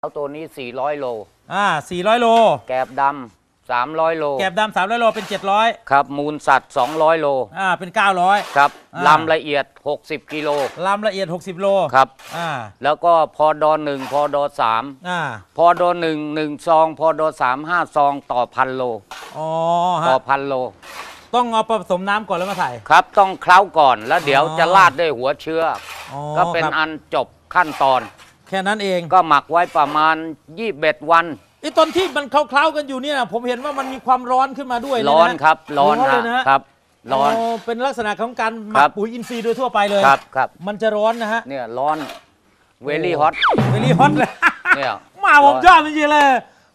เอาตัวนี้ 400 โล อ่า400 โล แกบดำ300 โล แกบดำ300 โล เป็น 700 ครับ มูลสัตว์ 200 โล อ่า เป็น 900 ครับอ่าลำละเอียด 60 กิโล ลำละเอียด 60 โล ครับ อ่า แล้วก็พอดอหนึ่งพอดอสามอ่า พอดอหนึ่งหนึ่งซอง พอดอสามห้าซองต่อพันโล อ๋อต่อฮะพันโล ต้องเอาผสมน้ำก่อนแล้วมาใส่ครับ ต้องเคล้าก่อน แล้วเดี๋ยวอ๋อจะราดด้วยหัวเชื้ออ๋อก็เป็นครับอันจบขั้นตอน แค่นั้นเองก็หมักไว้ประมาณ21วันไอ้ตอนที่มันเคล้าๆกันอยู่เนี่ยนะผมเห็นว่ามันมีความร้อนขึ้นมาด้วยเยะร้อนครับ ร้อนเลยฮะนะฮะครับร้อนเป็นลักษณะของการหมัครักบปุ๋ยอินทรีย์โดยทั่วไปเลยครับครับมันจะร้อนนะฮะเนี่ยร้อนเวลี่ฮอตเวลี่ฮอตเลยเนี่ยมาผมชอบจริงๆเลย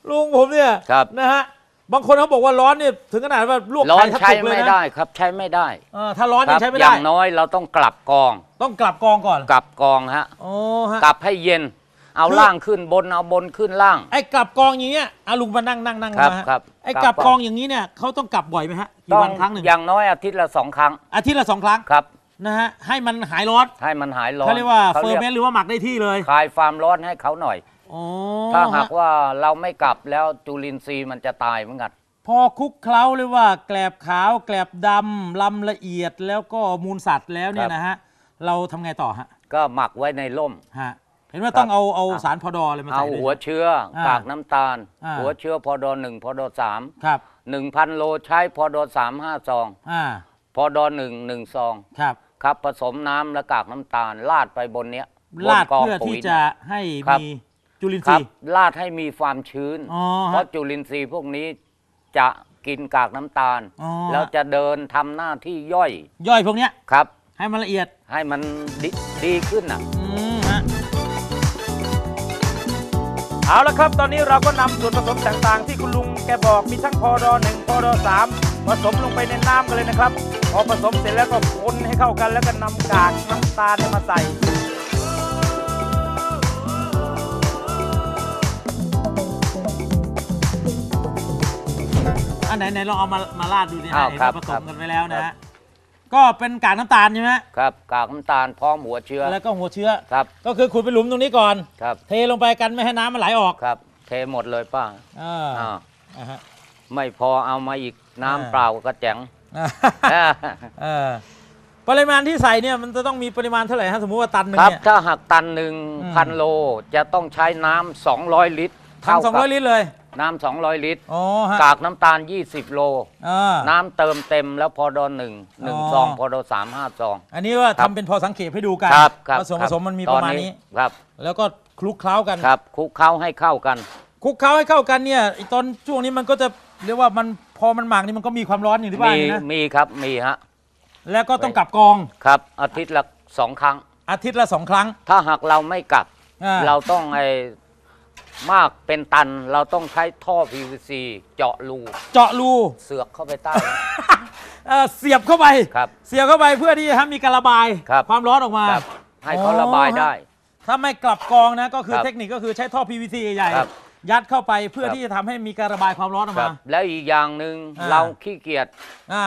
ลุงผมเนี่ยครับนะฮะ บางคนเขาบอกว่าร้อนเนี่ยถึงขนาดว่าลวกร้อนไข่แทบใช้สุกเลยไม่นะได้ครับใช้ไม่ได้เออถ้าร้อนคยัรังใช้ไม่อได้ย่างน้อยเราต้องกลับกอง ต้องกลับกองก่อนกลับกองฮะ โอ้ฮะ กลับให้เย็น เอาคือ ล่างขึ้นบนเอาบนขึ้นล่าง ไอ้กลับกองอย่างเงี้ยอาลุงมานั่งนั่งนั่งครับมาฮะครับไอ้กกลัลับบกกอองง อย่างนี้เนี่ยเขาต้องกลับบ่อยไหมฮะกี่ต้องวันครั้งหนึ่งอย่างน้อยอาทิตย์ละสองครั้งอาทิตย์ละสองครั้งครับ นะฮะให้มันหายร้อนให้มันหายร้อนเขาเรียกว่าขเฟอร์เมนต์หรือว่าหมักได้ที่เลย คลายความร้อนให้เขาหน่อย โอ้ถ้าหากฮะว่าเราไม่กลับแล้วจุลินทรีย์มันจะตายเหมือนกัน พอคลุกเคล้าเรียกว่า แกลบขาว แกลบดำลำละเอียดแล้วก็มูลสัตว์แล้วเนี่ครัยบนะฮะเราทำไงต่อฮะก็หมักไว้ในร่มฮะเห็นว่าครับต้องเอาเอาครับสารพอดออะไรมาเอาใส่ด้วยหัวเชื้ออ่ากกากน้ำตาลอ่าหัวเชื้อพอดอหนึ่งพอดอสามครับหนึ่งพันโลใช้พอดอสามห้าซองอ่าพอดอหนึ่งหนึ่งซองครับครับผสมน้ำและกากน้ำตาลลาดไปบนเนี้ยบนลาดกงเพื่อปุ๋ที่ยจะให้ครับมี จุลินคทรัรีบย์ ลาดให้มีความชื้น อ๋อเพฮะราะจุลินทรีย์พวกนี้จะกินกากน้ำตาล อ๋อ แล้วจะเดินทำหน้าที่ย่อยย่อยพวกเนี้ยครับ ให้มันละเอียด ให้มันดดีขึ้นอะ อืมฮะ เอาละครับ ตอนนี้เราก็นำส่วนผสมต่างๆ ที่คุณลุงแกบอกมีทั้งพอดอหนึ่งพอดอสามผสมลงไปในน้ำกันเลยนะครับ พอผสมเสร็จแล้วก็คนให้เข้ากันแล้วก็นำกากน้ำตาลเนี่ยมาใส่ อันไหนไหนลองเอามามาราดดูเนี่ยอ้าวเห็นครับว่าผสครัมบกันไว้แล้วนะครัฮะบ ก็เป็นกากน้ำตาลใช่ไหมฮะครับกากน้ำตาลพร้อมหัวเชื้อแล้วก็หัวเชื้อ ครับก็คือขุดไปหลุมตรงนี้ก่อน ครับเทลงไปกันไม่ให้น้ำมันไหลออกครับ เทหมดเลยป้าอ่าอ่าอ่าฮะ ไม่พอเอามาอีกน้ำอ่า เปล่ากระแจ๋งอ่าเออปริมาณที่ใส่เนี่ยมันจะต้องมีปริมาณเท่าไหร่ฮะสมมุติว่าตันหนึ่งครับเนี่ย ถ้าหักตันหนึ่งอืม พันโลจะต้องใช้น้ำสองร้อยลิตร ทั้งสองร้อยลิตรเลย น้ำสองร้อยลิตร อ๋อฮะกากน้ำตาล 20 โล อ่า น้ำเติมเต็มแล้วพอดอหนึ่งหนึ่งอ๋อ ซองพอดอสามห้าซอง อันนี้ว่าครับทำเป็นพอสังเกตให้ดูกันครับครับว่าส่วนคผรับสมมันมีตปอระมาณนี้ ครับแล้วก็คลุกเคล้ากัน ครับคลุกเคล้าให้เข้ากัน คลุกเคล้าให้เข้ากันเนี่ยไอ้ตอนช่วงนี้มันก็จะเรียกว่ามันพอมันหมักนี่มันก็มีความร้อนอย่างที่ว่ามีนี่นะมีครับมีฮะแล้วก็ต้องกลับกองครับ อาทิตย์ละสองครั้ง อาทิตย์ละสองครั้งถ้าหากเราไม่กลับ อ่า เราต้องไอ้ มากเป็นตันเราต้องใช้ท่อ PVC เจาะรูเจาะรูเสือกเข้าไปใต้ เอ่อเสียบเข้าไป ครับเสียบเข้าไปเพื่อที่จะให้มีการระบายครับ ความร้อนออกมา ครับให้เขาระบายได้ ถ้าไม่กลับกองนะก็คือครับเทคนิคก็คือใช้ท่อ PVC ใหญ่ครับๆยัดเข้าไปเพื่อครับ ที่จะทำให้มีการระบายความร้อนออกครัมาบแล้วอีกอย่างหนึ่งอ่า เราขี้เกียจอ่า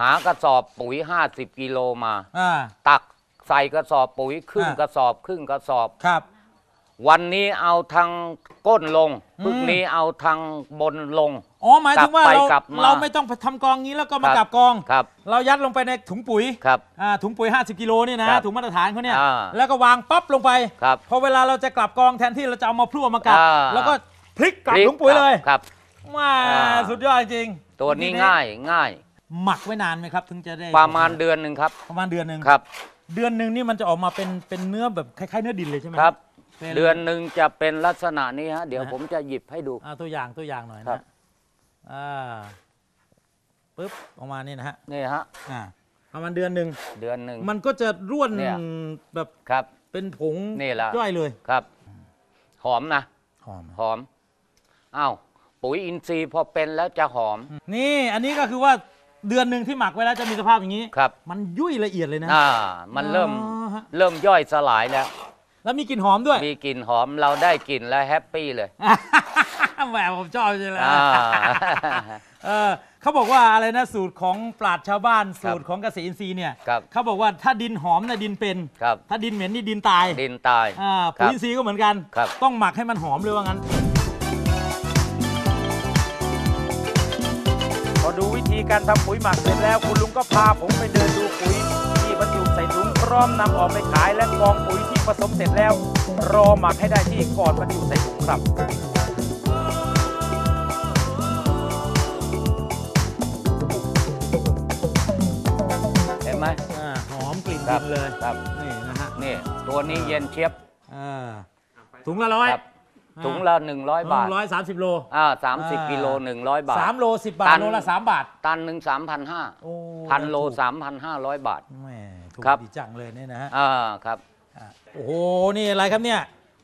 หากระสอบปุ๋ย 50 กิโลมา อ่า ตักใส่กระสอบปุ๋ยครึ่งอะกระสอบครึ่งกระสอบ ครับ วันนี้เอาทางก้นลงอืมพรุ่งนี้เอาทางบนลง อ๋อหมายถึงว่าเรากลับไปกลับมาเราไม่ต้องไปทำกองงี้แล้วก็มาครับกลับกองครับ เรายัดลงไปในถุงปุ๋ยครับอ่าถุงปุ๋ย 50 กิโลนี่นะครับถุงมาตรฐานเขาเนี่ยอ่าแล้วก็วางปั๊บลงไปครับพอเวลาเราจะกลับกองแทนที่เราจะเอามาพลั่วมากลับ อ่า แล้วก็พลิกกลับพลิกถุงปุ๋ยเลยครับ ว้าอ่า สุดยอดจริงตัวนี้ง่ายง่าย หมักไว้นานไหมครับ ถึงจะได้ประมาณเดือนหนึ่งครับประมาณเดือนหนึ่งครับเดือนหนึ่งนี่มันจะออกมาเป็นเป็นเนื้อแบบคล้ายๆเนื้อดินเลยใช่ไหมครับ ป็เดือนหนึ่งจะเป็นลักษณะนี้ฮะเดี๋ยวนะฮะผมจะหยิบให้ดู อ่าตัวอย่างตัวอย่างหน่อยครันะบ อ่าปึ๊บออกมานี่นะฮะนี่ฮะอ่าประมาณเดือนหนึ่งเดือนหนึ่ง มันก็จะร่วนเนี่ย แบบครับ เป็นผงนี่แหละย่อยเลยครับ หอมนะ หอมหอมอ้าวปุ๋ยอินทรีย์พอเป็นแล้วจะหอมนี่อันนี้ก็คือว่าเดือนหนึ่งที่หมักไว้แล้วจะมีสภาพอย่างนี้ ครับ มันยุ่ยละเอียดเลยนะ อ่า มันเริ่มอ๋อฮะ เริ่มย่อยสลายแล้ว แล้วมีกลิ่นหอมด้วย มีกลิ่นหอมเราได้กลิ่นแล้วแฮปปี้เลย แหมผมชอบจริงเลยอ่า เออเขาบอกว่าอะไรนะสูตรของปราชญ์ชาวบ้านสูตรของเกษตรอินทรีย์เนี่ยครับเขาบอกว่าถ้าดินหอมนะดินเป็น ครับ ถ้าดินเหม็นนี่ดินตายดินตายอ่าคปุ๋รัยบ อินทรีย์ก็เหมือนกัน ครับ ต้องหมักให้มันหอมเลยว่างั้น พอดูวิธีการทำปุ๋ยหมักเสร็จแล้วคุณลุงก็พาผมไปเดินดูปุ๋ยที่บรรจุใส่ถุงพร้อมนำออกไปขายและกองปุ๋ยที่ ผสมเสร็จแล้ว รอหมักให้ได้ที่ก่อนบรรจุใส่ถุงครับเห็นไหมอ่าหอมกลิ่นครัดิบนเลยครับนี่นะฮะนี่ตัวนี้เย็นเชียบอ่าถุงละร้อยครับถุงละ100 บาทร้อยสามสิบโล อ่าสามสิบอ่า กิโล100 บาท สามโลสิบบาตัทน โลละสามบาทตันหนึ่งสามพันห้าโอ้พันโลถูกสามพันห้าร้อยบาท แหม่ถูกครับ ดีจังเลยเนี่ยนะฮะ อ่าครับอะ โอ้โห นี่อะไรครับเนี่ย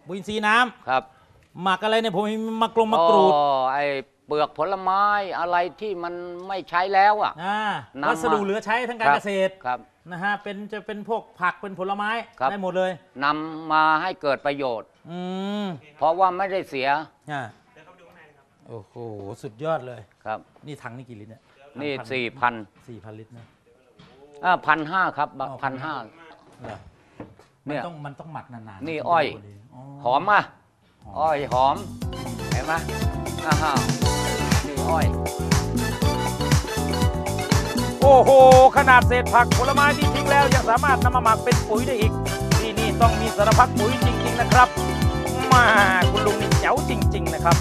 บุญซีย์น้ำครับหมักอะไรเนี่ยผมมีมะกรงมะกรูดอ๋อไอเปลือกผลไม้อะไรที่มันไม่ใช้แล้วอะ อ่านำมาวัสดุเหลือใช้ทั้งการครับ เกษตรครับ นะฮะเป็นจะเป็นพวกผักเป็นผลไม้ครับ ได้หมดเลยนำมาให้เกิดประโยชน์ อืมเพราะว่าไม่ได้เสียอ่าโอ้โหสุดยอดเลย ครับ นี่ถังนี่กี่ลิตรเนี่ยนี่สี่พันสี่พันลิตรนะอ่าพันห้าครับอ๋อพันห้า เหรอ มันเนี่ย ต้องมันต้องหมักนานๆนี่มัถึงอ้อยจะได้ผลดีหอมอะหอมอ้อยหอม เห็นไหมอ้าวนี่อ้อย โอ้โห ขนาดเศษผักผลไม้ที่ทิ้งแล้ว ยังสามารถนำมาหมักเป็นปุ๋ยได้อีก ที่นี่ต้องมีสารพัดปุ๋ยจริง ๆ นะครับ มาคุณลุงนี่เจ๋วจริง ๆ นะครับ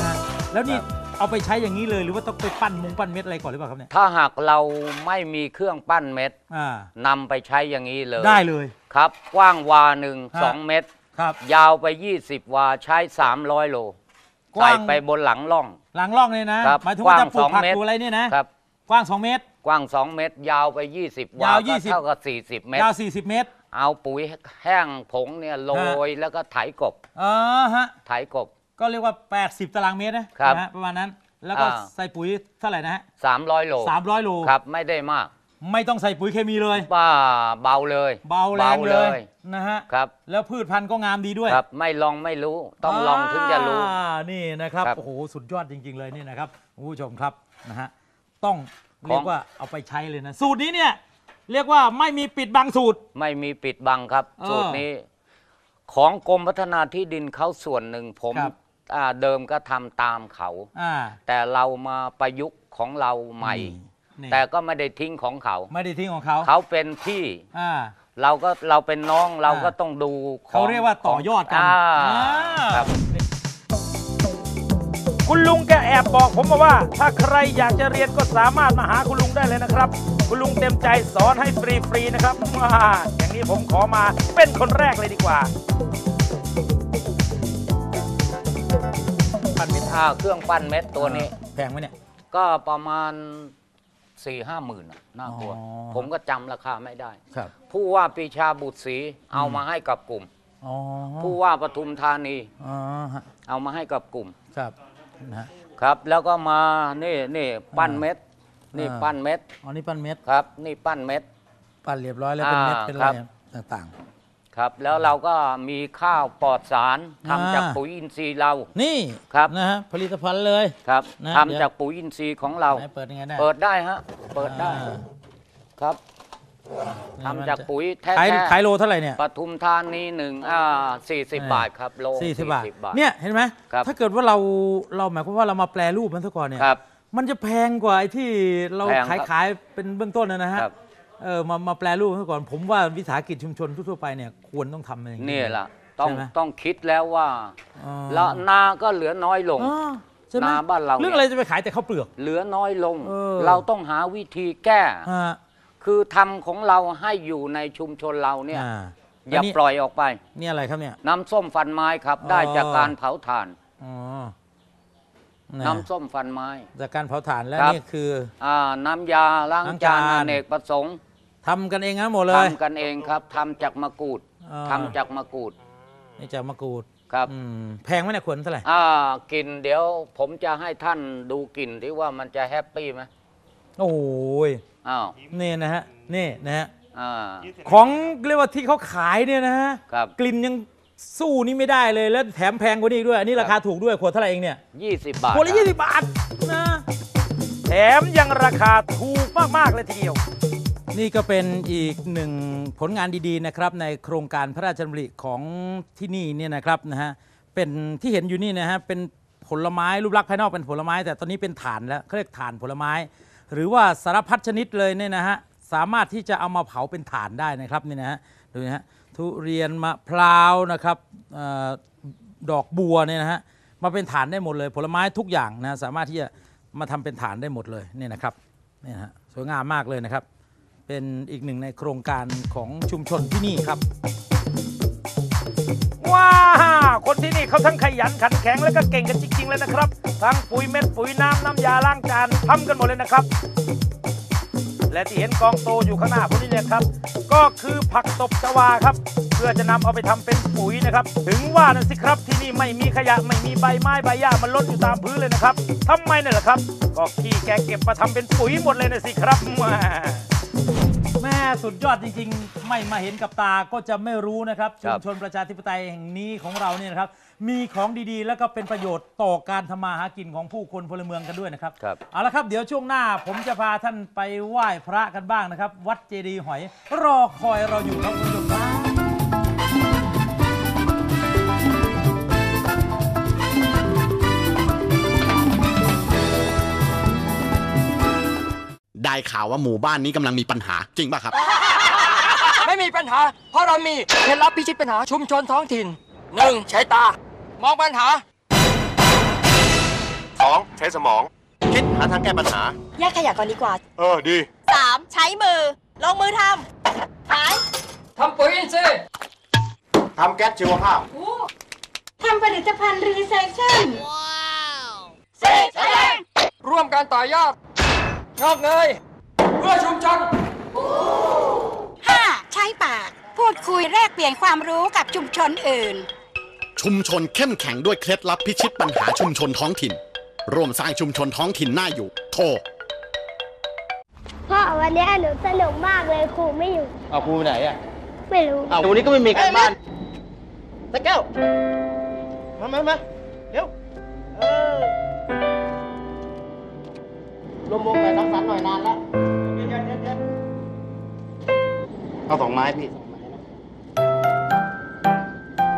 นะแล้วนี่ครับ เอาไปใช้อย่างนี้เลยหรือว่าต้องไปปั้นมุงปั้นเม็ดอะไรก่อนหรือเปล่าครับเนี่ยถ้าหากเราไม่มีเครื่องปั้นเม็ดอ่านำไปใช้อย่างนี้เลยได้เลย ครับ กว้างวาหนึ่งฮะ สองเมตร ครับ ยาวไป 20 วาใช้ 300 โลกว้าใส่งไปบนหลังล่อง หลังร่องเนี่ยนะครับหมายถึงว่าจะกว้างปลูกผักสองเมตร ปลูกอะไรเนี่ยนะครับ กว้าง 2 เมตร กว้าง 2 เมตร ยาวไป 20 วายาวก็20 เท่ากับ 40 เมตร ยาว 40 เมตร เอาปุ๋ยแห้งผงเนี่ยโรยแล้วก็ไถกบอ๋อฮะ ไถกบ ก็เรียกว่า 80 ตารางเมตรนะครับนะฮะประมาณนั้น แล้วก็อ่า ใส่ปุ๋ยเท่าไหร่นะฮะ300โล300โลครับไม่ได้มากไม่ต้องใส่ปุ๋ยเคมีเลยว่าเบาเลยเบาแรงเลยนะฮะครับแล้วพืชพันธุ์ก็งามดีด้วย ครับ ไม่ลองไม่รู้ต้องลองถึงจะรู้ อ่านี่นะครับครับโอ้โหสุดยอดจริง ๆ เลยนี่นะครับคุณผู้ชมครับนะฮะต้องเรียกว่าเอาไปใช้เลยนะ สูตรนี้เนี่ยเรียกว่าไม่มีปิดบังสูตร ไม่มีปิดบังครับ เออสูตรนี้ ของกรมพัฒนาที่ดินเขาส่วนหนึ่งผม ครับ อ่าเดิมก็ทำตามเขา อ่าแต่เรามาประยุกต์ของเราใหม่ นี่แต่ก็ไม่ได้ทิ้งของเขา ไม่ได้ทิ้งของเขาเขาเป็นพี่ อ่า เราก็เราเป็นน้องเราก็อ่าต้องดูของเขาเรียกว่าต่อยอดกันอ่าอ่า ครับ คุณลุงแกแอบบอกผมมาว่า ถ้าใครอยากจะเรียนก็สามารถมาหาคุณลุงได้เลยนะครับ คุณลุงเต็มใจสอนให้ฟรีๆนะครับว้าอย่างนี้ผมขอมาเป็นคนแรกเลยดีกว่า พันเม็ดอ่าเครื่องปั้นเม็ดตัวนี้ แพงไหมเนี่ย ก็ประมาณสี่ห้าหมื่นน่ะน่ากลัว อ๋อ ผมก็จำราคาไม่ได้ ครับผู้ว่าปรีชาบุตรศรีเอามาให้กับกลุ่ม อ๋อผู้ว่าปทุมธานีอ๋อฮะเอามาให้กับกลุ่ม ครับนะฮะ ครับ แล้วก็มานี่นี่ปั้นเม็ด นี่อ่า ปั้นเม็ดอ๋อนี่ปั้นเม็ดครับ นี่ปั้นเม็ด ปั้นเรียบร้อยแล้วเป็นเม็ดอ่าเป็นอะครัไรบต่าง ครับ แล้วเราก็มีข้าวปลอดสารทำอ่าจากปุ๋ยอินทรีย์เราๆนี่ครับนะฮะผลิตภัณฑ์เลยครับนะทำจากปุ๋ยอินทรีย์ของเรา ไหนเปิดยังไงได้เปิดได้ฮะเปิดได้อ่า ครับนี่ทำมันจากจะปุ๋ยแท้ขายขายโลเท่าไหร่เนี่ยปทุมธานีหนึ่งอ่าสี่สิบบาทครับโลสี่สิบบาท บาท เนี่ยเห็นไหม ครับ ถ้าเก่ดว่าเราเราหมายความว่าเรามาแปลรูปมันซะก่อนเนี่ย ครับ มันจะแพงกว่าไอ้ที่เราแพงครัขายบขายเป็นเบื้องต้นนะนะฮะ ครับ เออมามาแปลรูปซะก่อน ผมว่าวิสาหกิจชุมชนทั่วๆไปเนี่ยควรต้องทำอย่างนี้ นี่แหละต้องใช่ไหม ต้องคิดแล้วว่าอ๋อละนาก็เหลือน้อยลง อ๋อใช่ไหมนาบ้านเราเนี่ย เรื่องอะไรจะไปขายแต่ข้าวเปลือก เหลือน้อยลง เออ เราต้องหาวิธีแก้ ฮะคือทำของเราให้อยู่ในชุมชนเราเนี่ย อ่าอย่าอันนี้ปล่อยออกไป นี่อะไรครับเนี่ย น้ำส้มฟันไม้ครับ อ๋อ ได้จากการเผาถ่าน อ๋อนะน้ำส้มฟันไม้ จากการเผาถ่านแล้วครับ นี่คือ อ่าน้ำยาล้างล้างจาจานน อเนกประสงค์ ทำกันเองนะหมดเลยทำกันเองครับทำจากมะกรูดอ่าทำจากมะกรูดนี่จากมะกรูดครับอืมแพงไหมเนี่ยขวดเท่าไหร่อ่ากลิ่นเดี๋ยวผมจะให้ท่านดูกลิ่นที่ว่ามันจะแฮปปี้ไหมโอ้โหยอ้าวนี่นะฮะนี่นะฮะอ่า ของเรียกว่าที่เขาขายเนี่ยนะฮะครับกลิ่นยังสู้นี่ไม่ได้เลยแล้วแถมแพงกว่านี้อีกด้วยอันนี้ราคาถูกด้วยขวดเท่าไหร่เองเนี่ย20บาทขวดละคยี่รับสิบบาทนะ แถมยังราคาถูกมาก ๆ เลยทีเดียว นี่ก็เป็นอีกหนึ่งผลงานดีๆนะครับในโครงการพระราชดำริของที่นี่เนี่ยนะครับนะฮะเป็นที่เห็นอยู่นี่นะฮะเป็นผลไม้รูปลักษณ์ภายนอกเป็นผลไม้ แต่ตอนนี้เป็นฐานแล้วเขาเรียกฐานผลไม้ หรือว่าสารพัดชนิดเลยเนี่ยนะฮะสามารถที่จะเอามาเผาเป็นฐานได้นะครับนี่นะฮะดูนะฮะทุเรียนมะพร้าวนะครับออดอกบัวเนี่ยนะฮะมาเป็นฐานได้หมดเลย ผลไม้ทุกอย่างนะสามารถที่จะมาทำเป็นฐานได้หมดเลยนี่นะครับนี่นะฮะสวยงามมากเลยนะครับ เป็นอีกหนึ่งในโครงการของชุมชนที่นี่ครับ ว้า คนที่นี่เขาทั้งขยันขันแข็งและก็เก่งกันจริง ๆ เลยนะครับ ทั้งปุ๋ยเม็ดปุ๋ยน้ำน้ำยาล้างจานทำกันหมดเลยนะครับ และที่เห็นกองโตอยู่ข้างหน้าพวกนี้เนี่ยครับ ก็คือผักตบชวาครับ เพื่อจะนำเอาไปทำเป็นปุ๋ยนะครับ ถึงว่านั่นสิครับที่นี่ไม่มีขยะไม่มีใบไม้ใบหญ้ามันล้นอยู่ตามพื้นเลยนะครับทำไมเนี่ยล่ะครับ ก็ขี้แกเก็บมาทำเป็นปุ๋ยหมดเลยนะสิครับ แหม่แม่สุดยอดจริงๆ ไม่มาเห็นกับตาก็จะไม่รู้นะครับครัชุบมชนประชาธิปไตยแห่งนี้ของเราเนี่ยนะครับ มีของดีๆ แล้วก็เป็นประโยชน์ต่อการทำมาหากินของผู้คนพลเมืองกันด้วยนะครับ ครับ เอาละครับเดี๋ยวช่วงหน้าผมจะพาท่านไปไหว้พระกันบ้างนะครับ วัดเจดีย์หอย รอคอยเราอยู่ครับคุณผู้ชมครับ ได้ข่าวว่าหมู่บ้านนี้กำลังมีปัญหาจริงป่ะครับ ไม่มีปัญหา เพราะเรามีเคล็ดลับพิชิตปัญหาชุมชนท้องถิ่น 1. ใช้ตา มองปัญหา 2. ใช้สมอง คิดหาทางแก้ปัญหา แยกขยะก่อนดีกว่า เออดี 3. ใช้มือ ลงมือทำหายทำปุ๋ยอินทรีย์ทำแก๊สชีวภาพ ทำผลิตภัณฑ์รีไซเคิลร่วมการต่อยอด งอกเงยเพื่อชุมชน 5. ใช้ปาก พูดคุยแลกเปลี่ยนความรู้กับชุมชนอื่น ชุมชนเข้มแข็งด้วยเคล็ดลับพิชิตปัญหาชุมชนท้องถิ่น ร่วมสร้างชุมชนท้องถิ่นน่าอยู่ โทร พ่อวันนี้หนูสนุกมากเลยครูไม่อยู่ เอาครูไปไหนอะไม่รู้ เอาวันนี้ก็ไม่มีการบ้านตะแก้ว มามามาเดี๋ยวเออ ลมวงไปสังสรรค์หน่อยนานแล้วเดี๋ยวเดี๋ยวเดี๋ยวเดี๋ยวเอาสองไม้พี่สองไม้นะ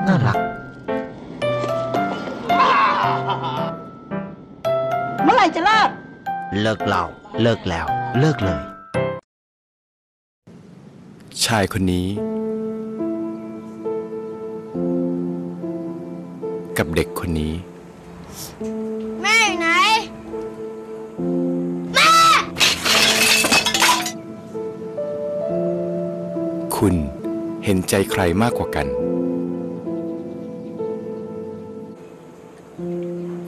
น่ารัก เมื่อไหร่จะเลิก เลิกเหล่าเลิกแล้ว เลิกเลย ชายคนนี้ กับเด็กคนนี้ คุณเห็นใจใครมากกว่ากัน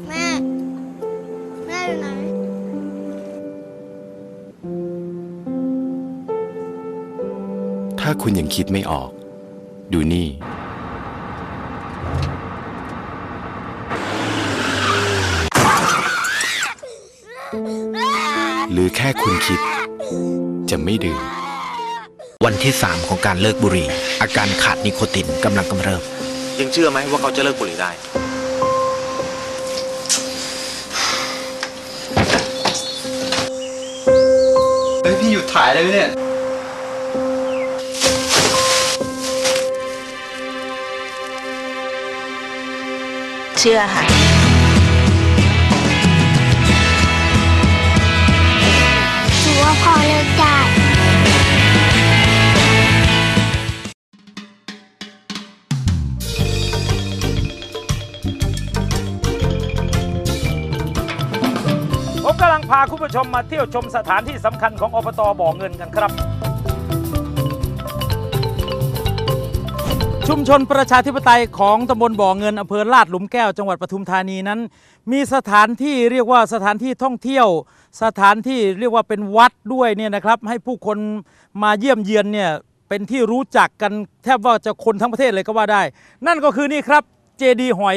แม่ แม่อยู่ไหน ถ้าคุณยังคิดไม่ออก ดูนี่ หรือแค่คุณคิด จะไม่ดื่ม วันที่ 3 ของการเลิกบุหรี่ อาการขาดนิโคตินกำลังกำเริบ ยังเชื่อไหมว่าเขาจะเลิกบุหรี่ได้ เฮ้ยพี่หยุดถ่ายเลยเนี่ย เชื่อค่ะถือว่าพ่อเลิก กำลังพาคุณผู้ชมมาเที่ยวชมสถานที่สำคัญของอบตบ่อเงินกันครับ ชุมชนประชาธิปไตยของตำบลบ่อเงินอำเภอลาดหลุมแก้วจังหวัดปทุมธานีนั้น มีสถานที่เรียกว่าสถานที่ท่องเที่ยว สถานที่เรียกว่าเป็นวัดด้วยเนี่ยนะครับ ให้ผู้คนมาเยี่ยมเยียนเนี่ยเป็นที่รู้จักกันแทบว่าจะคนทั้งประเทศเลยก็ว่าได้ นั่นก็คือนี่ครับเจดีหอย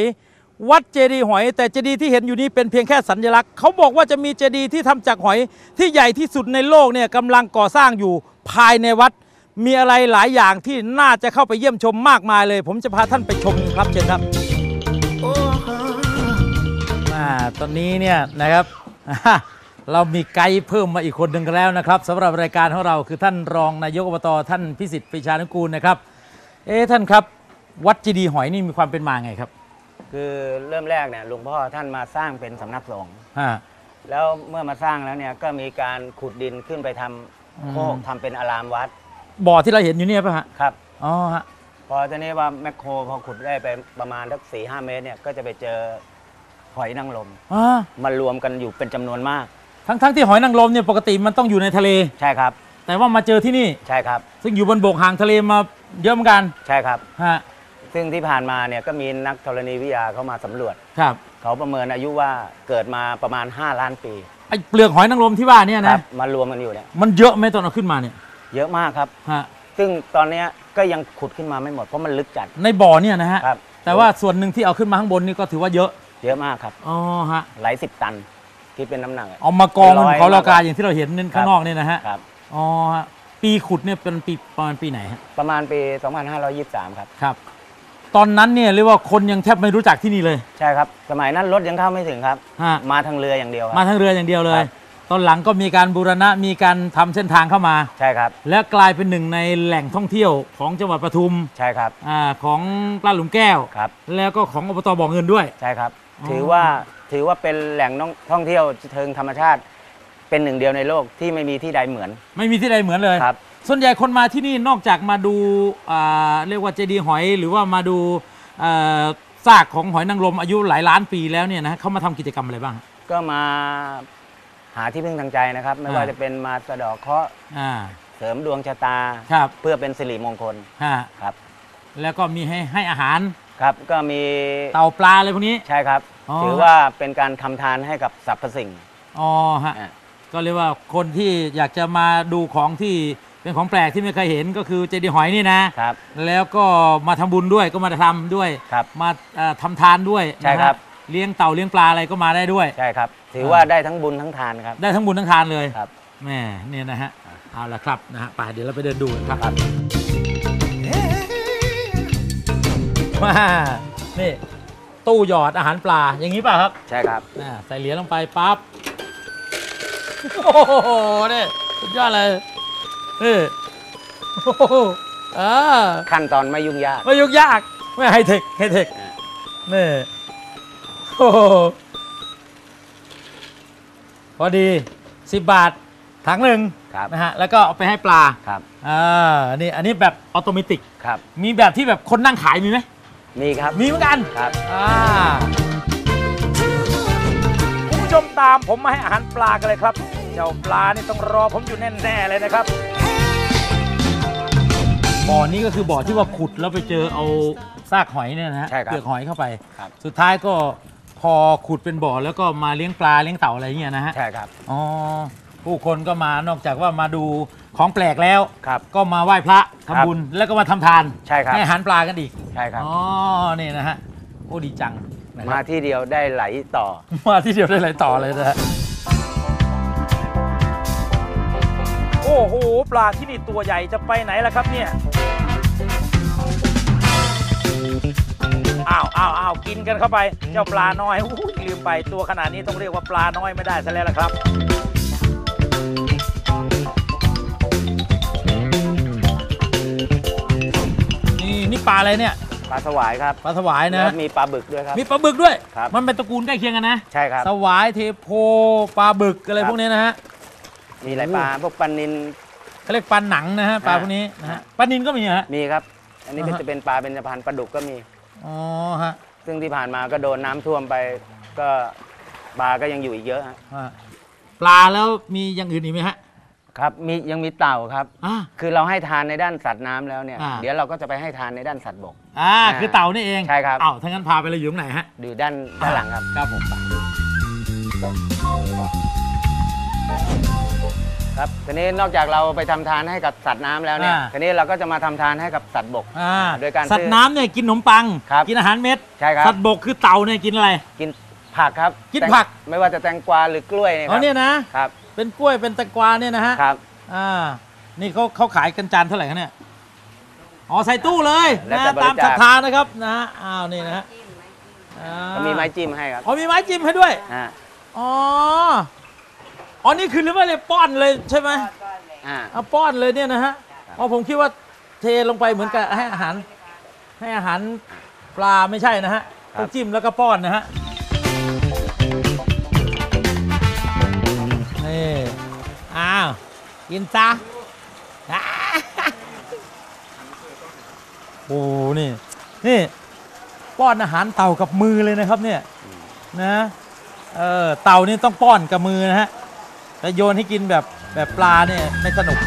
วัดเจดีย์หอย แต่เจดีย์ที่เห็นอยู่นี้เป็นเพียงแค่สัญลักษณ์เขาบอกว่าจะมีเจดีย์ที่ทำจากหอย ที่ใหญ่ที่สุดในโลกเนี่ยกำลังก่อสร้างอยู่ภายในวัด มีอะไรหลายอย่างที่น่าจะเข้าไปเยี่ยมชมมากมายเลย ผมจะพาท่านไปชมครับเชิญครับอ่าตอนนี้เนี่ยนะครับเรามีไกด์เพิ่มมาอีกคนหนึ่งกันแล้วนะครับสำหรับรายการของเราคือท่านรองนายกอบตท่านพิสิทธิ์ปรีชานุกูลนะครับ เอ๊ท่านครับ วัดเจดีย์หอยนี่มีความเป็นมาไงครับ คือเริ่มแรกเนี่ยหลวงพ่อท่านมาสร้างเป็นสำนักสงฆ์ฮะ แล้วเมื่อมาสร้างแล้วเนี่ยก็มีการขุดดินขึ้นไปทำอืม โคกทำเป็นอารามวัดบ่อที่เราเห็นอยู่เนี่ยป่ะฮะครับ อ๋อฮะพอตอนนี้ว่าแมคโครพอขุดได้ไปประมาณสักสี่ห้าเมตรเนี่ยก็จะไปเจอหอยนางรมอ่ามารวมกันอยู่เป็นจำนวนมาก ทั้งทั้งที่หอยนางรมเนี่ยปกติมันต้องอยู่ในทะเล ใช่ครับ แต่ว่ามาเจอที่นี่ ใช่ครับ ซึ่งอยู่บนบกห่างทะเลมาเยอะเหมือนกันใช่ครับ ฮะ ซึ่งที่ผ่านมาเนี่ยก็มีนักธรณีวิทยาเข้ามาสำรวจ ครับเขาประเมินอายุว่าเกิดมาประมาณ 5 ล้านปีไอ้เปลือกหอยนางรมที่ว่าเนี่ยคนะรับมารวมกันอยู่เนี่ยมันเยอะไหมตอนเอาขึ้นมาเนี่ยเยอะมากครับ ฮะซึ่งตอนเนี้ยก็ยังขุดขึ้นมาไม่หมดเพราะมันลึกจัดในบ่อเนี่ยนะฮะครับแต่ว่าส่วนหนึ่งที่เอาขึ้นมาข้างบนนี่ก็ถือว่าเยอะเยอะมากครับอ๋อฮะหลายสิบตันที่เป็นน้ำหนักะเอามากองบนร้ยเขาลากามกอย่างที่เราเห็นนั่นข้างนอกเนี่ยนะฮะครับอ๋อฮะปีขุดเนี่ยเป็นปีประมาณปีไหนฮะประมาณปี 2523 ครับ ครับ ตอนนั้นเนี่ยเรียกว่าคนยังแทบไม่รู้จักที่นี่เลย ใช่ครับ สมัยนั้นรถยังเข้าไม่ถึงครับ ฮะ มาทางเรืออย่างเดียวครับ มาทางเรืออย่างเดียวเลย ครับ ตอนหลังก็มีการบูรณะมีการทำเส้นทางเข้ามา ใช่ครับ และกลายเป็นหนึ่งในแหล่งท่องเที่ยวของจังหวัดปทุมใช่ครับ อาของลาดหลุมแก้ว ครับ แล้วก็ของอบตบ่อเงินด้วย ใช่ครับ อ๋อ ถือว่าถือว่าเป็นแหล่งท่องเที่ยวเชิงธรรมชาติ เป็นหนึ่งเดียวในโลกที่ไม่มีที่ใดเหมือน ไม่มีที่ใดเหมือนเลย ครับ ส่วนใหญ่คนมาที่นี่นอกจากมาดูอ่าเรียกว่าเจดีย์หอย หรือว่ามาดูอ่าซากของหอยนางรมอายุหลายล้านปีแล้วเนี่ยนะเขามาทำกิจกรรมอะไรบ้าง ก็มาหาที่พึ่งทางใจนะครับ ไม่อ่าว่า จะเป็นมาสะเดอกเคราะห์อ่า เสริมดวงชะตา ครับเพื่อเป็นสิริมงคลฮะครับแล้วก็มีให้ให้อาหารครับก็มีเต่าปลาอะไรพวกนี้ ใช่ครับ อ๋อ ถือว่าเป็นการทำทานให้กับสรรพสิ่งอ๋อฮะ อะ ก็เรียกว่าคนที่อยากจะมาดูของที่ เป็นของแปลกที่ไม่เคยเห็นก็คือเจดีย์หอยนี่นะครับ แล้วก็มาทำบุญด้วยก็มาทำด้วย ครับมาเอ่อทำทานด้วยใช่นะฮะครับเลี้ยงเต่าเลี้ยงปลาอะไรก็มาได้ด้วย ใช่ครับ ถือว่าได้ทั้งบุญทั้งทานครับ ได้ทั้งบุญทั้งทานเลยครับแม่เนี่ยนะฮะเอาละครับนะฮะไปเดี๋ยวเราไปเดินดูกันครับครับมานี่ตู้หยอดอาหารปลาอย่างนี้ป่ะครับ ใช่ครับ อ่าใส่เหรียญลงไปปั๊บ โอ้โหเนี่ยสุดยอดเลย เออโอ้โหอ่าขั้นตอนไม่ยุ่งยาก ไม่ยุ่งยากไม่ไฮเทคไฮเทคนี่โอ้โหพอดีสิบบาทถังหนึ่งครับนะฮะแล้วก็เอาไปให้ปลาครับอ่านี่อันนี้แบบออโตเมติกครับ มีแบบที่แบบคนนั่งขายมีไหมมีครับมีเหมือนกัน ครับ อ่าคุณผู้ชมตามผมมาให้อาหารปลากันเลยครับ เจ้าปลานี่ต้องรอผมอยู่แน่ๆเลยนะครับ บ่อนี้ก็คือบ่อที่ว่าขุดแล้วไปเจอเอาซากหอยเนี่ยนะฮะใช่ครับเปลือกหอยเข้าไป ครับ สุดท้ายก็พอขุดเป็นบ่อแล้วก็มาเลี้ยงปลาเลี้ยงเต่าอะไรอย่างเงี้ยนะฮะ ใช่ครับ อ๋อ ผู้คนก็มานอกจากว่ามาดูของแปลกแล้ว ครับ ก็มาไหว้พระทำครับบุญแล้วก็มาทำทานใช่ครับ ให้อาหารปลากันอีก ใช่ครับ อ๋อนี่นะฮะ โอ้ดีจังนะคมารับที่เดียวได้ไหลต่อ มาที่เดียวได้หลายต่อเลยนะฮะ โอ้โห ปลาที่นี่ตัวใหญ่จะไปไหนล่ะครับเนี่ย อ้าวอ้าวอ้าวกินกันเข้าไป เจ้าปลาน้อยอุ้ยลืมไปตัวขนาดนี้ต้องเรียกว่าปลาน้อยไม่ได้ซะแล้วล่ะครับ นี่นี่ปลาอะไรเนี่ย ปลาสวายครับปลาสวายนะ แล้วมีปลาบึกด้วยครับ มีปลาบึกด้วย ครับ มันเป็นตระกูลใกล้เคียงกันนะ ใช่ครับ สวายเทโพปลาบึกอะไรครับ พวกนี้นะฮะ มีหลายปลาพวกปลานินเขาเรียกปลาหนังนะฮะปลาพวกนี้นะฮะปลานินก็มีฮะมีครับ อันนี้อ่าฮะจะเป็นปลาเป็นพันธุ์ปลาดุกก็มีอ๋อฮะซึ่งที่ผ่านมาก็โดนน้ำท่วมไป ก็ปลาก็ยังอยู่อีกเยอะฮะอ่าปลาแล้วมีอย่างอื่นอีกไหมฮะครับมียังมีเต่าครับอ่าคือเราให้ทานในด้านสัตว์น้ำแล้วเนี่ยอ่าเดี๋ยวเราก็จะไปให้ทานในด้านสัตว์บกอ่าอ่าคือเต่านี่เองใช่ครับเต่าถ้างั้นพาไปเลยอยู่ตรงไหนฮะอยู่ด้านด้านหลังครับครับผม ครับทีนี้นอกจากเราไปทำทานให้กับสัตว์น้ำแล้วเนี่ยอ่า ทีนี้เราก็จะมาทำทานให้กับสัตว์บก อ่าโดยการสัตซื้ว์อ น้ำเนี่ยกินขนมปัง ครับกินอาหารเม็ด ใช่ครับ สัตว์บกคือเต่าเนี่ยกินอะไร กินผักครับกินแตงผักไม่ว่าจะแตงกวาหรือกล้วยเนี่ยคอ๋อรับเนี่ยนะ ครับเป็นกล้วยเป็นแตงกวาเนี่ยนะฮะ ครับ อ่า นี่เขาเขาขายกันจานเท่าไหร่คะเนี่ย อ๋อใส่ตู้เลยแล้วนะแต่บริจาค ตามศรัทธานะครับนะฮะ อ้าวนี่นะฮะอ่าก็มีไม้จิ้มให้ครับอ๋อมีไม้จิ้มให้ด้วย อ่าอ๋อ อ๋อนี่คือเรียกว่าเลยป้อนเลยใช่ไหมอ่า เอาป้อนเลยเนี่ยนะฮะอ๋อผมคิดว่าเทลงไปเหมือนกับให้อาหาร ให้อาหารปลาไม่ใช่นะฮะต้องจิ้มแล้วก็ป้อนนะฮะนี่อ้าวกินซะอ่าโอ้นี่นี่ ป้อนอาหารเต่ากับมือเลยนะครับเนี่ยนะเออเต่านี่ต้องป้อนกับมือนะฮะ แต่โยนให้กินแบบแบบปลาเนี่ยไม่สนุก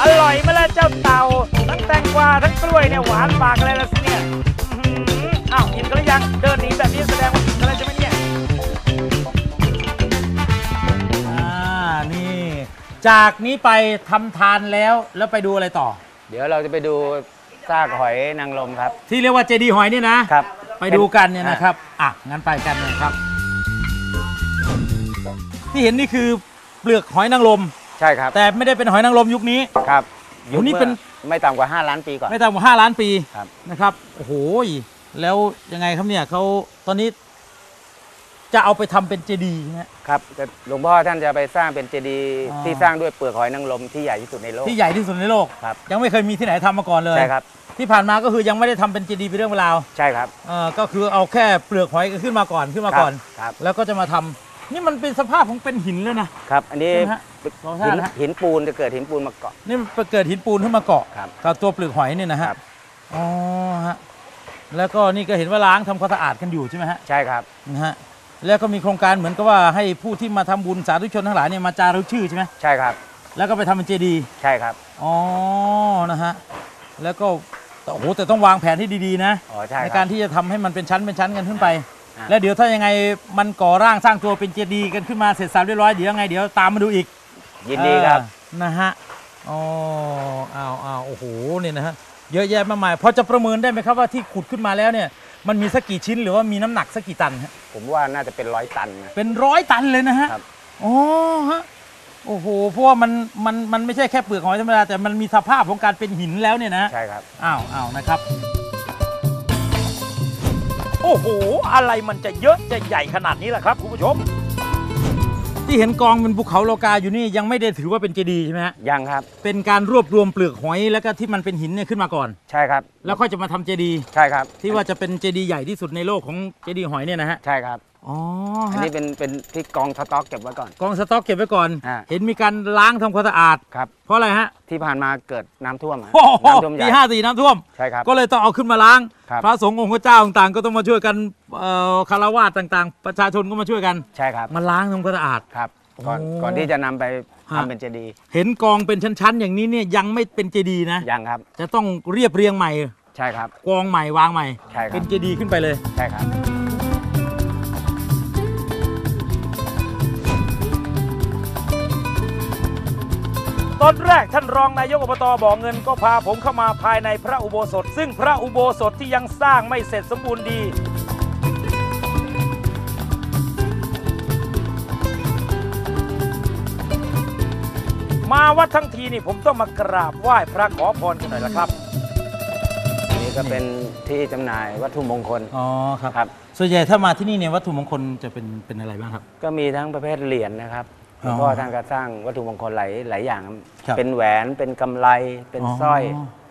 อร่อยไหมาแล้วเจ้าเต่า ทั้งแตงกวาทั้งกล้วยเนี่ยหวานปากอะไรละสิเนี่ยอื้อหืออ้าวกินกันหรือยังเดินหนีแบบนี้แสดงว่ากินกันแล้วใช่ไหมเนี่ย อ่า นี่ จากนี้ไปทำทานแล้วแล้วไปดูอะไรต่อ เดี๋ยวเราจะไปดูซากหอยนางรมครับ ที่เรียกว่าเจดีย์หอยเนี่ยนะครับ ไปดูกันเนี่ยนะครับอะงั้นไปกันนะครับ ที่เห็นนี่คือเปลือกหอยนางรมใช่ครับแต่ไม่ได้เป็นหอยนางรมยุคนี้ครับโอ้นี่เป็นมื่อไม่ต่ำกว่า 5 ล้านปีก่อนไม่ต่ำกว่าห้าล้านปีครับนะครับโอ้โหแล้วยังไงครับเนี่ยเขาตอนนี้ จะเอาไปทำเป็นเจดีย์นะฮะครับแต่หลวงพ่อท่านจะไปสร้างเป็นเจดีย์อ๋อที่สร้างด้วยเปลือกหอยนางรมที่ใหญ่ที่สุดในโลกที่ใหญ่ที่สุดในโลกครับยังไม่เคยมีที่ไหนทำมาก่อนเลยใช่ครับ ที่ผ่านมาก็คือยังไม่ได้ทำเป็นเจดีย์เป็นเรื่องเป็นราวใช่ครับเอ่อก็คือเอาแค่เปลือกหอยขึ้นมาก่อนขึ้นมาก่อน ครับแล้วก็จะมาทำนี่มันเป็นสภาพของเป็นหินแล้วนะ ครับ อันนี้ใช่ไหมฮะลองทราหิบนนะฮะ หินปูนจะเกิดหินปูนมาเกาะ นี่มันเกิดหินปูนขึ้นมาเกาะครับกับตัวเปลือกหอยเนี่ยนะฮะครับ อ๋อฮะแล้วก็นี่ก็เห็นว่าล้างทำความสะอาดกันอยู่ใช่ไหมฮะ ใช่ครับ นะฮะแล้วก็มีโครงการเหมือนกับว่าให้ผู้ที่มาทำบุญสาธุชนทั้งหลายเนี่ยมาจารึกชื่อใช่ไหมใช่ครับ แล้วก็ไปทำเป็นเจดีย์ใช่ครับ อ๋อนะฮะแล้วก็ โอ้โหแต่ต้องวางแผนที่ดีๆนะ อ๋อใช่ในคการัรบ ที่จะทำให้มันเป็นชั้นเป็นชั้นกันขึ้นไป อ่าแล้วเดี๋ยวถ้ายังไงมันก่อร่างสร้างตัวเป็นเจดีย์กันขึ้นมาเสร็จสรรพเรียบร้อยเดี๋ยวยังไงเดี๋ยวตามมาดูอีกยินดีครับ เออนะฮะอ๋ออ้าวอ้าวโอ้โหเนี่ยนะฮะเยอะแยะมากมายพอจะประเมินได้ไหมครับว่าที่ขุดขึ้นมาแล้วเนี่ยมันมีสักกี่ชิ้นหรือว่ามีน้ำหนักสักกี่ตันฮะผมว่าน่าจะเป็นร้อยตันนะ เป็นร้อยตันเลยนะฮะครับ อ๋อฮะ โอ้โหเพราะว่ามันมันมันไม่ใช่แค่เปลือกหอยธรรมดาแต่มันมีสภาพของการเป็นหินแล้วเนี่ยนะใช่ครับ อ้าวอ้าวนะครับ โอ้โห อะไรมันจะเยอะจะใหญ่ขนาดนี้ล่ะครับคุณผู้ชม ที่เห็นกองเป็นภูเขาโลกาอยู่นี่ยังไม่ได้ถือว่าเป็นเจดีย์ใช่ไหมฮะยังครับ เป็นการรวบรวมเปลือกหอยแล้วก็ที่มันเป็นหินเนี่ยขึ้นมาก่อน ใช่ครับ แล้วค่อยจะมาทำเจดีย์ใช่ครับ ที่ว่าจะเป็นเจดีย์ใหญ่ที่สุดในโลกของเจดีย์หอยเนี่ยนะฮะ ใช่ครับ อ๋ออันฮะนี้เป็นเป็นที่กองสต็อกเก็บไว้ก่อน กองสต็อกเก็บไว้ก่อน อ่า เห็นมีการล้างทำความสะอาด ครับ เพราะอะไรฮะที่ผ่านมาเกิดน้ำท่วมอะโอ้โหน้ำท่วมใหญ่ปีห้าสี่น้ำท่วม ใช่ครับ ก็เลยต้องเอาขึ้นมาล้าง ครับ พระสงฆ์องค์พระเจ้าต่างๆ ก็ต้องมาช่วยกันเอ่อคารวะต่างๆ ประชาชนก็มาช่วยกัน ใช่ครับมาล้างทำความสะอาด ครับ ก่อนโอ้ก่อนที่จะนำไปฮะ ทำเป็นเจดีย์เห็นกองเป็นชั้นๆ อย่างนี้เนี่ยยังไม่เป็นเจดีย์นะ ยังครับ จะต้องเรียบเรียงใหม่ ใช่ครับ กองใหม่วางใหม่ ใช่ครับ เป็นเจดีย์ขึ้นไปเลย ใช่ครับ ตอนแรกท่านรองนายกอบตบ่อเงินก็พาผมเข้ามาภายในพระอุโบสถ ซึ่งพระอุโบสถที่ยังสร้างไม่เสร็จสมบูรณ์ดี มาวัดทั้งทีนี่ผมต้องมากราบไหว้พระขอพรกันหน่อยละครับอันนี้ก็เป็นที่จำหน่ายวัตถุมงคล อ๋อครับ ครับ ส่วนใหญ่ถ้ามาที่นี่เนี่ยวัตถุมงคลจะเป็นเป็นอะไรบ้างครับ ก็มีทั้งประเภทเหรียญนะครับ หอ๋ลอวงพ่อท่านก็สร้างวัตถุมงคลหลายหลายอย่าง ครับครับเป็นแหวนเป็นกำไรเป็นสร้อย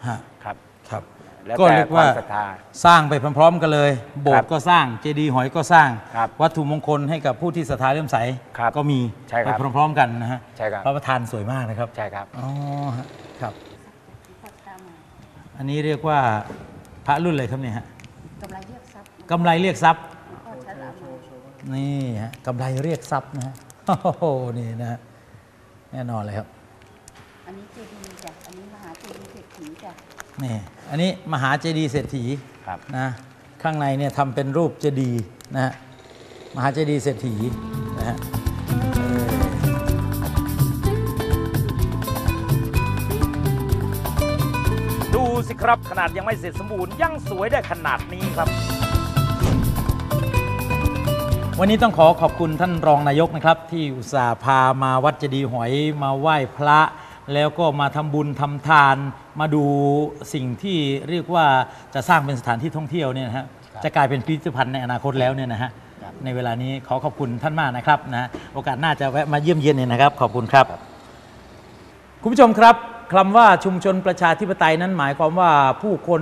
ฮะครับ ครับแล้วก็แต่เรียกควาว่ามศรัทธาสร้างไปพร้อมๆ กันเลย โบสครัถ์บก็สร้างเจดีย์หอยก็สร้าง ครับวัตถุมงคลให้กับผู้ที่ศรัทธาเลื่อมใสครับก็มีใช่ครับไปพร้อมๆ กันนะฮะใช่ครับ พระประธานสวยมากนะครับใช่ครับ อ๋อฮะครับ อันนี้เรียกว่าพระรุ่นอะไรครับเนี่ยฮะกำไรเรียกทรัพย์กำไรเรียกทรัพย์นี่ฮะกำไรเรียกทรัพย์นะฮะ โอ้โหนี่นะฮะแน่นอนเลยครับ อันนี้เจดีย์จ้ะ อันนี้มหาเจดีย์เศรษฐีจ้ะ นี่ อันนี้มหาเจดีย์เศรษฐีครับ นะ ข้างในเนี่ยทำเป็นรูปเจดีย์นะฮะ มหาเจดีย์เศรษฐีนะฮะเออดูสิครับขนาดยังไม่เสร็จสมบูรณ์ยังสวยได้ขนาดนี้ครับผ วันนี้ต้องขอขอบคุณท่านรองนายกนะครับ ที่อุตส่าห์พามาวัดเจดีย์หอยมาไหว้พระ แล้วก็มาทำบุญทำทาน มาดูสิ่งที่เรียกว่าจะสร้างเป็นสถานที่ท่องเที่ยวเนี่ยนะฮะจะกลายเป็นพิพิธภัณฑ์ในอนาคตแล้วเนี่ยนะฮะในเวลานี้ขอขอบคุณท่านมากนะครับนะโอกาสหน้าจะแวะมาเยี่ยมเยียนเนี่ยนะครับ ขอบคุณครับ คุณผู้ชมครับคำว่าชุมชนประชาธิปไตยนั้นหมายความว่าผู้คน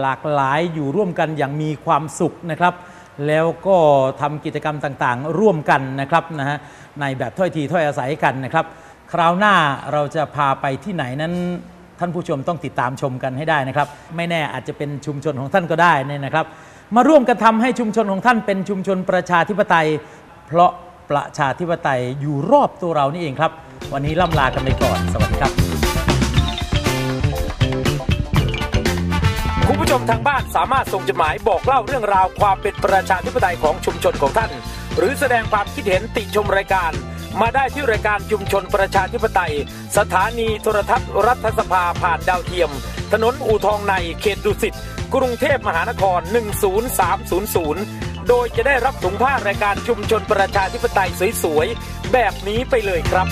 หลากหลายอยู่ร่วมกันอย่างมีความสุขนะครับ แล้วก็ทำกิจกรรมต่างๆ ร่วมกันนะครับนะฮะในแบบถ้อยทีถ้อยอาศัยกันนะครับ คราวหน้าเราจะพาไปที่ไหนนั้นท่านผู้ชมต้องติดตามชมกันให้ได้นะครับ ไม่แน่อาจจะเป็นชุมชนของท่านก็ได้นี่นะครับ มาร่วมกันทำให้ชุมชนของท่านเป็นชุมชนประชาธิปไตย เพราะประชาธิปไตยอยู่รอบตัวเรานี่เองครับ วันนี้ล่ำลากันไปก่อน สวัสดีครับ คุณผู้ชมทางบ้านสามารถส่งจดหมายบอกเล่าเรื่องราวความเป็นประชาธิปไตยของชุมชนของท่าน หรือแสดงความคิดเห็นติชมรายการ มาได้ที่รายการชุมชนประชาธิปไตย สถานีโทรทัศน์รัฐสภาผ่านดาวเทียม ถนนอู่ทองในเขตดุสิตกรุงเทพมหานคร 10300 โดยจะได้รับถุงผ้ารายการชุมชนประชาธิปไตยสวยๆ แบบนี้ไปเลยครับ